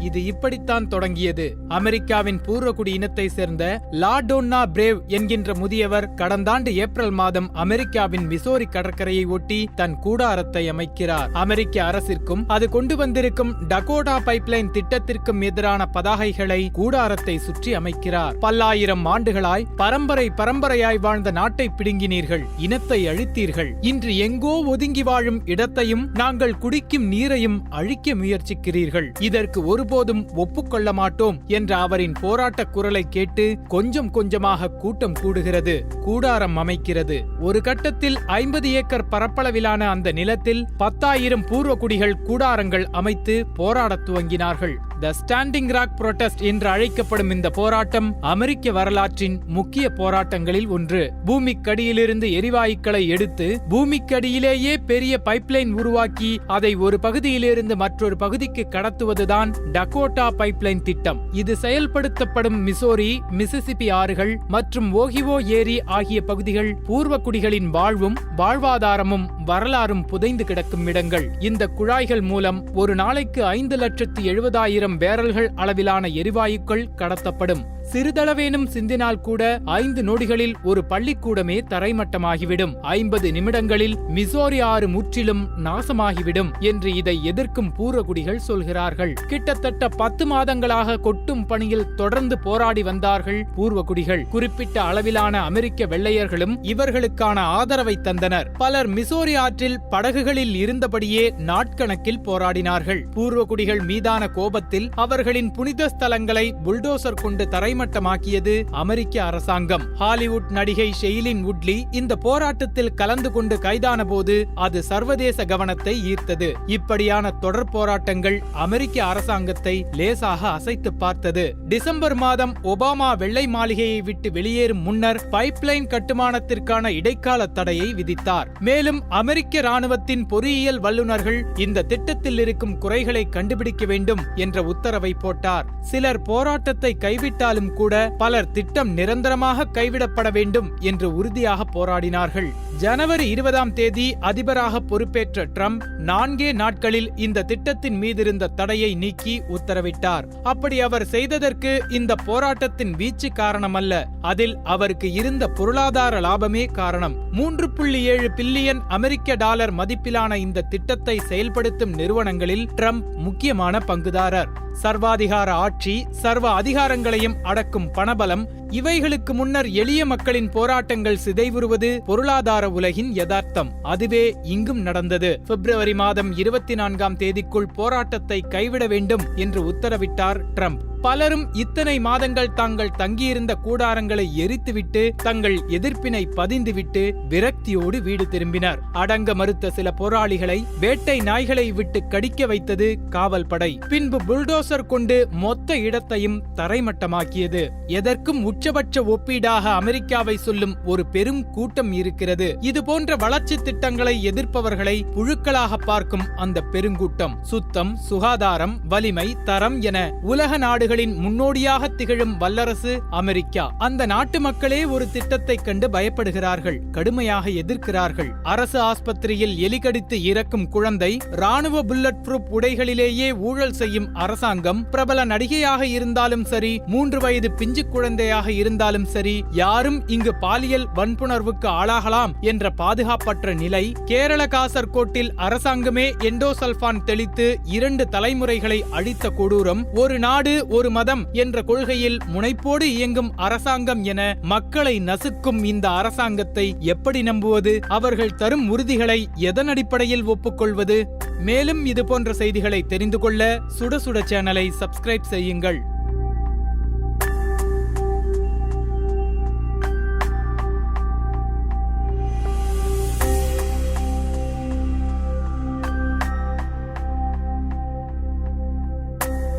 இது இப்படித்தான் தொடங்கியது. அமெரிக்காவின் பூர்வகுடி இனத்தை சேர்ந்த லாடோன்னா பிரேவ் என்கின்ற முதியவர் கடந்தாண்டு ஏப்ரல் மாதம் அமெரிக்காவின் மிசோரி கடற்கரையை ஒட்டி தன் கூடாரத்தை அமைக்கிறார். அமெரிக்க அரசிற்கும் அது கொண்டு வந்திருக்கும் டகோடா பைப்லைன் திட்டத்திற்கும் எதிரான பதாகைகளை கூடாரத்தை சுற்றி அமைக்கிறார். பல்லாயிரம் ஆண்டுகளாய் பரம்பரை பரம்பரையாய் வாழ்ந்த நாட்டை பிடுங்கினீர்கள். இனத்தை அழித்தீர்கள். இன்று எங்கோ ஒதுங்கி வாழும் இடத்தையும் நாங்கள் குடிக்கும் நீரையும் அழிக்க முயற்சிக்கிறீர்கள். இதற்கு ஒரு ஒருபோதும் ஒப்புக்கொள்ள மாட்டோம் என்ற அவரின் போராட்ட குரலை கேட்டு கொஞ்சம் கொஞ்சமாக கூட்டம் கூடுகிறது கூடாரம் அமைக்கிறது. ஒரு கட்டத்தில் ஐம்பது ஏக்கர் பரப்பளவிலான அந்த நிலத்தில் பத்தாயிரம் பூர்வ குடிகள் கூடாரங்கள் அமைத்து போராடத் துவங்கினார்கள். த ஸ்டாண்டிங் ராக் புரொட்டஸ்ட் என்று அழைக்கப்படும் இந்த போராட்டம் அமெரிக்க வரலாற்றின் முக்கிய போராட்டங்களில் ஒன்று. பூமிக்கடியிலிருந்து எரிவாயுக்களை எடுத்து பூமிக்கடியிலேயே பெரிய பைப்லைன் உருவாக்கி அதை ஒரு பகுதியிலிருந்து மற்றொரு பகுதிக்கு கடத்துவதுதான் டகோட்டா பைப்லைன் திட்டம். இது செயல்படுத்தப்படும் மிசோரி மிசிசிபி ஆறுகள் மற்றும் ஓஹிவோ ஏரி ஆகிய பகுதிகள் பூர்வ குடிகளின் வாழ்வும் வாழ்வாதாரமும் வரலாறும் புதைந்து கிடக்கும் இடங்கள். இந்த குழாய்கள் மூலம் ஒரு நாளைக்கு ஐந்து லட்சத்து எழுபதாயிரம் பேரல்கள் அளவிலான எரிவாயுக்கள் கடத்தப்படும். சிறிதளவேனும் சிந்தினால் கூட ஐந்து நொடிகளில் ஒரு பள்ளிக்கூடமே தரைமட்டமாகிவிடும். ஐம்பது நிமிடங்களில் மிசோரி ஆறு முற்றிலும் நாசமாகிவிடும் என்று இதை எதிர்க்கும் பூர்வகுடிகள் சொல்கிறார்கள். கிட்டத்தட்ட பத்து மாதங்களாக கொட்டும் பணியில் தொடர்ந்து போராடி வந்தார்கள் பூர்வகுடிகள். குறிப்பிட்ட அளவிலான அமெரிக்க வெள்ளையர்களும் இவர்களுக்கான ஆதரவை தந்தனர். பலர் மிசோரி ஆற்றில் படகுகளில் இருந்தபடியே நாட்கணக்கில் போராடினார்கள். பூர்வகுடிகள் மீதான கோபத்தில் அவர்களின் புனித ஸ்தலங்களை புல்டோசர் கொண்டு தரை தரைமட்டமாக்கியது அமெரிக்க அரசாங்கம். ஹாலிவுட் நடிகை ஷெய்லின் உட்லி இந்த போராட்டத்தில் கலந்து கொண்டு கைதான போது அது சர்வதேச கவனத்தை ஈர்த்தது. இப்படியான தொடர் போராட்டங்கள் அமெரிக்க அரசாங்கத்தை லேசாக அசைத்து பார்த்தது. டிசம்பர் மாதம் ஒபாமா வெள்ளை மாளிகையை விட்டு வெளியேறும் முன்னர் பைப்லைன் கட்டுமானத்திற்கான இடைக்கால தடையை விதித்தார். மேலும் அமெரிக்க ராணுவத்தின் பொறியியல் வல்லுநர்கள் இந்த திட்டத்தில் இருக்கும் குறைகளை கண்டுபிடிக்க வேண்டும் என்ற உத்தரவை போட்டார். சிலர் போராட்டத்தை கைவிட்டாலும் கூட பலர் திட்டம் நிரந்தரமாக கைவிடப்பட வேண்டும் என்று உறுதியாக போராடினார்கள். ஜனவரி இருபதாம் தேதி அதிபராக பொறுப்பேற்ற ட்ரம்ப் நான்கே நாட்களில் இந்த திட்டத்தின் மீதிருந்த தடையை நீக்கி உத்தரவிட்டார். அப்படி அவர் செய்ததற்கு இந்த போராட்டத்தின் வீச்சு காரணமல்ல. அதில் அவருக்கு இருந்த பொருளாதார லாபமே காரணம். மூன்று புள்ளி ஏழு பில்லியன் அமெரிக்க டாலர் மதிப்பிலான இந்த திட்டத்தை செயல்படுத்தும் நிறுவனங்களில் ட்ரம்ப் முக்கியமான பங்குதாரர். சர்வாதிகார ஆட்சி சர்வ அதிகாரங்களையும் அடக்கும் பணபலம் இவைகளுக்கு முன்னர் எளிய மக்களின் போராட்டங்கள் சிதைவுறுவது பொருளாதார உலகின் யதார்த்தம். அதுவே இங்கும் நடந்தது. பிப்ரவரி மாதம் இருபத்தி நான்காம் தேதிக்குள் போராட்டத்தை கைவிட வேண்டும் என்று உத்தரவிட்டார் ட்ரம்ப். பலரும் இத்தனை மாதங்கள் தாங்கள் தங்கியிருந்த கூடாரங்களை எரித்துவிட்டு தங்கள் எதிர்ப்பினை பதிந்துவிட்டு விரக்தியோடு வீடு திரும்பினர். அடங்க மறுத்த சில போராளிகளை வேட்டை நாய்களை விட்டு கடிக்க வைத்தது காவல் படை பின்பு புல்டோசர் கொண்டு மொத்த இடத்தையும் தரைமட்டமாக்கியது. எதற்கும் உச்சபட்ச ஒப்பீடாக அமெரிக்காவை சொல்லும் ஒரு பெரும் கூட்டம் இருக்கிறது. இது போன்ற வளர்ச்சி திட்டங்களை எதிர்ப்பவர்களை புழுக்களாக பார்க்கும் அந்த பெருங்கூட்டம். சுத்தம் சுகாதாரம் வலிமை தரம் என உலக நாடுகளின் முன்னோடியாக திகழும் வல்லரசு அமெரிக்கா. அந்த நாட்டு மக்களே ஒரு திட்டத்தை கண்டு பயப்படுகிறார்கள் கடுமையாக எதிர்க்கிறார்கள். அரசு ஆஸ்பத்திரியில் எலிகடித்து இறக்கும் குழந்தை ராணுவ புல்லட் ப்ரூப் உடைகளிலேயே ஊழல் செய்யும் அரசாங்கம் பிரபல நடிகையாக இருந்தாலும் சரி மூன்று வயது பிஞ்சு குழந்தையாக இருந்தாலும் சரி யாரும் இங்கு பாலியல் வன்புணர்வுக்கு ஆளாகலாம் என்ற பாதுகாப்பற்ற நிலை கேரள காசர்கோட்டில் அரசாங்கமே எண்டோசல்பான் தெளித்து இரண்டு தலைமுறைகளை அழித்த கொடூரம் ஒரு நாடு ஒரு மதம் என்ற கொள்கையில் முனைப்போடு இயங்கும் அரசாங்கம் என மக்களை நசுக்கும் இந்த அரசாங்கத்தை எப்படி நம்புவது? அவர்கள் தரும் உறுதிகளை எதன் அடிப்படையில் ஒப்புக்கொள்வது? மேலும் இதுபோன்ற செய்திகளை தெரிந்து கொள்ள சுட சுட சேனலை சப்ஸ்கிரைப் செய்யுங்கள்.